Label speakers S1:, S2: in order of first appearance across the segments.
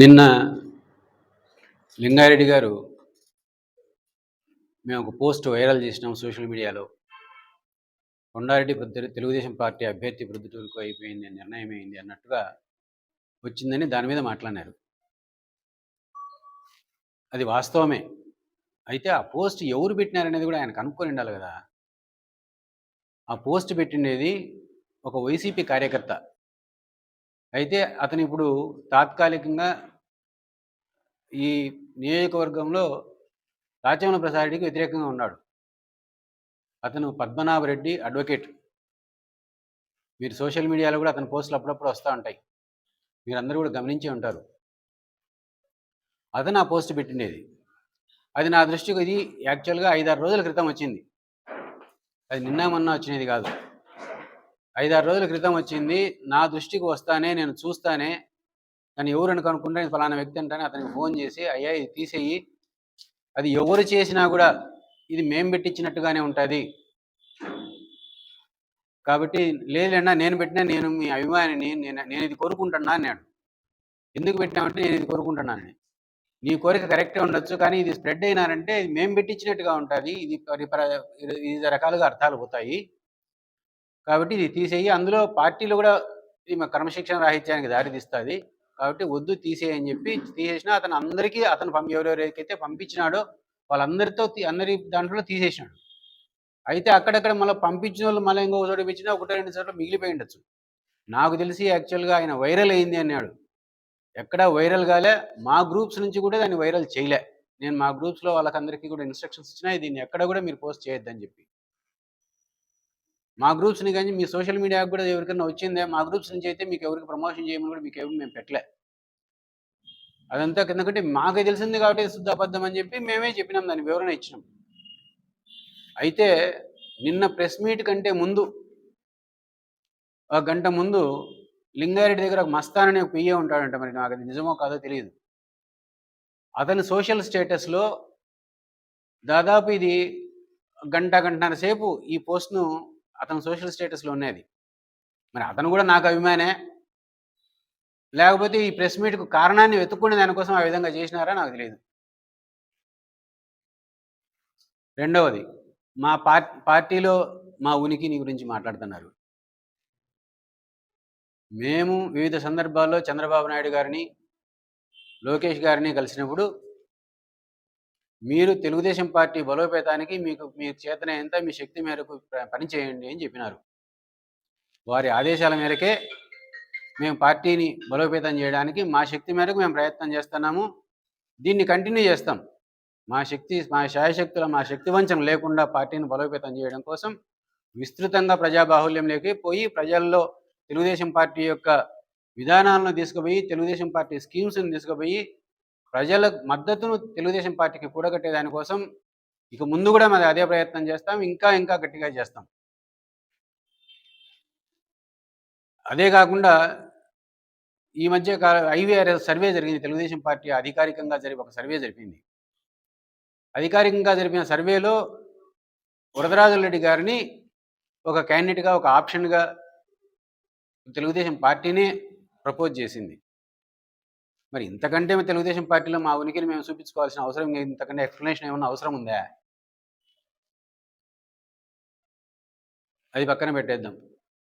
S1: నిన్న లింగారెడ్డి గారు మేము ఒక పోస్ట్ వైరల్ చేసినాం సోషల్ మీడియాలో. కొండారెడ్డి ప్రొద్దు- తెలుగుదేశం పార్టీ అభ్యర్థి ప్రొద్దుటూరుకు అయిపోయింది నిర్ణయం అయింది అన్నట్టుగా వచ్చిందని దాని మీద మాట్లాడినారు. అది వాస్తవమే. అయితే ఆ పోస్ట్ ఎవరు పెట్టినారనేది కూడా ఆయన కనుక్కొని ఉండాలి కదా. ఆ పోస్ట్ పెట్టిండేది ఒక వైసీపీ కార్యకర్త. అయితే అతను ఇప్పుడు తాత్కాలికంగా ఈ నియోజకవర్గంలో రాచమల ప్రసాద్ రెడ్డికి వ్యతిరేకంగా ఉన్నాడు. అతను పద్మనాభరెడ్డి అడ్వకేట్. మీరు సోషల్ మీడియాలో కూడా అతని పోస్టులు అప్పుడప్పుడు వస్తూ ఉంటాయి. మీరు అందరూ కూడా గమనించే ఉంటారు. అతను ఆ పోస్ట్ పెట్టిండేది. అది నా దృష్టికి ఇది యాక్చువల్గా ఐదారు రోజుల క్రితం వచ్చింది. అది నిన్న మొన్న వచ్చినది కాదు. ఐదారు రోజుల క్రితం వచ్చింది. నా దృష్టికి వస్తానే నేను చూస్తానే కానీ ఎవరని కనుక్కుంటే ఫలానా వ్యక్తి అంటే అతనికి ఫోన్ చేసి అయ్యా ఇది తీసేయి. అది ఎవరు చేసినా కూడా ఇది మేం పెట్టించినట్టుగానే ఉంటుంది. కాబట్టి లేదన్నా నేను పెట్టినా నేను మీ అభిమానిని నేను నేను ఇది కోరుకుంటున్నా అన్నాడు. ఎందుకు పెట్టామంటే నేను ఇది కోరుకుంటున్నాను నీ కోరిక కరెక్టే ఉండొచ్చు కానీ ఇది స్ప్రెడ్ అయినారంటే ఇది మేము పెట్టించినట్టుగా ఉంటుంది. ఇది వివిధ రకాలుగా అర్థాలు పోతాయి. కాబట్టి ఇది తీసేయి. అందులో పార్టీలు కూడా ఈమె క్రమశిక్షణ రాహిత్యానికి దారితీస్తుంది. కాబట్టి వద్దు తీసేయని చెప్పి తీసేసినా అతను అందరికీ అతను పంపి ఎవరెవరికైతే పంపించినాడో వాళ్ళందరితో అందరి దాంట్లో తీసేసినాడు. అయితే అక్కడక్కడ మళ్ళీ పంపించిన వాళ్ళు మళ్ళీ ఇంకో చోట ఇచ్చినా ఒకటో రెండు చోట్ల మిగిలిపోయి ఉండొచ్చు. నాకు తెలిసి యాక్చువల్గా ఆయన వైరల్ అయింది అన్నాడు. ఎక్కడ వైరల్ కాలే మా గ్రూప్స్ నుంచి కూడా దాన్ని వైరల్ చేయలే. నేను మా గ్రూప్స్లో వాళ్ళకందరికీ కూడా ఇన్స్ట్రక్షన్స్ ఇచ్చినా దీన్ని ఎక్కడ కూడా మీరు పోస్ట్ చేయొద్దని చెప్పి. మా గ్రూప్స్ని కానీ మీ సోషల్ మీడియాకి కూడా ఎవరికైనా వచ్చిందే మా గ్రూప్స్ నుంచి అయితే మీకు ఎవరికి ప్రమోషన్ చేయమని కూడా మీకు ఎవరు మేము పెట్టలే. అదంతా ఎందుకంటే మాకే తెలిసింది కాబట్టి శుద్ధ అబద్ధం అని చెప్పి మేమే చెప్పినాం దాని వివరణ ఇచ్చినాం. అయితే నిన్న ప్రెస్ మీట్ కంటే ముందు ఒక గంట ముందు లింగారెడ్డి దగ్గర ఒక మస్తాన్ అనే ఒక పియ్య ఉంటాడంట మరి నాకు అది నిజమో కాదో తెలియదు. అతని సోషల్ స్టేటస్లో దాదాపు ఇది గంట గంటన్నర సేపు ఈ పోస్ట్ను అతను సోషల్ స్టేటస్లో ఉన్నది. మరి అతను కూడా నాకు అభిమానే. లేకపోతే ఈ ప్రెస్ మీట్కు కారణాన్ని వెతుక్కునే దానికోసం ఆ విధంగా చేసినారా నాకు తెలియదు రెండవది మా పార్ పార్టీలో మా ఉనికిని గురించి మాట్లాడుతున్నారు. మేము వివిధ సందర్భాల్లో చంద్రబాబు నాయుడు గారిని లోకేష్ గారిని కలిసినప్పుడు మీరు తెలుగుదేశం పార్టీ బలోపేతానికి మీకు మీ చేతనైనంత మీ శక్తి మేరకు పనిచేయండి అని చెప్పినారు. వారి ఆదేశాల మేరకే మేము పార్టీని బలోపేతం చేయడానికి మా శక్తి మేరకు మేము ప్రయత్నం చేస్తున్నాము. దీన్ని కంటిన్యూ చేస్తాం. మా శక్తి మా శాయశక్తుల మా శక్తి వంచం లేకుండా పార్టీని బలోపేతం చేయడం కోసం విస్తృతంగా ప్రజాబాహుల్యంలోకి పోయి ప్రజల్లో తెలుగుదేశం పార్టీ యొక్క విధానాలను తీసుకుపోయి తెలుగుదేశం పార్టీ స్కీమ్స్ని తీసుకుపోయి ప్రజల మద్దతును తెలుగుదేశం పార్టీకి కూడగట్టే దానికోసం ఇక ముందు కూడా మరి అదే ప్రయత్నం చేస్తాం ఇంకా ఇంకా గట్టిగా చేస్తాం. అదే కాకుండా ఈ మధ్య ఐవీఆర్ఎస్ సర్వే జరిగింది తెలుగుదేశం పార్టీ అధికారికంగా జరిపి ఒక సర్వే జరిపింది. అధికారికంగా జరిపిన సర్వేలో వరదరాజుల రెడ్డి గారిని ఒక క్యాండిడేట్గా ఒక ఆప్షన్గా తెలుగుదేశం పార్టీనే ప్రపోజ్ చేసింది. మరి ఇంతకంటే తెలుగుదేశం పార్టీలో మా ఉనికిని మేము చూపించుకోవాల్సిన అవసరం ఇంతకంటే ఎక్స్ప్లెనేషన్ ఏమన్నా అవసరం ఉందా? అది పక్కన పెట్టేద్దాం.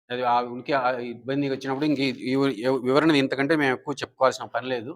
S1: అది ఆ ఉనికి ఆ ఇబ్బంది వచ్చినప్పుడు ఇంక వివరణ ఇంతకంటే మేము ఎక్కువ చెప్పుకోవాల్సిన పని లేదు.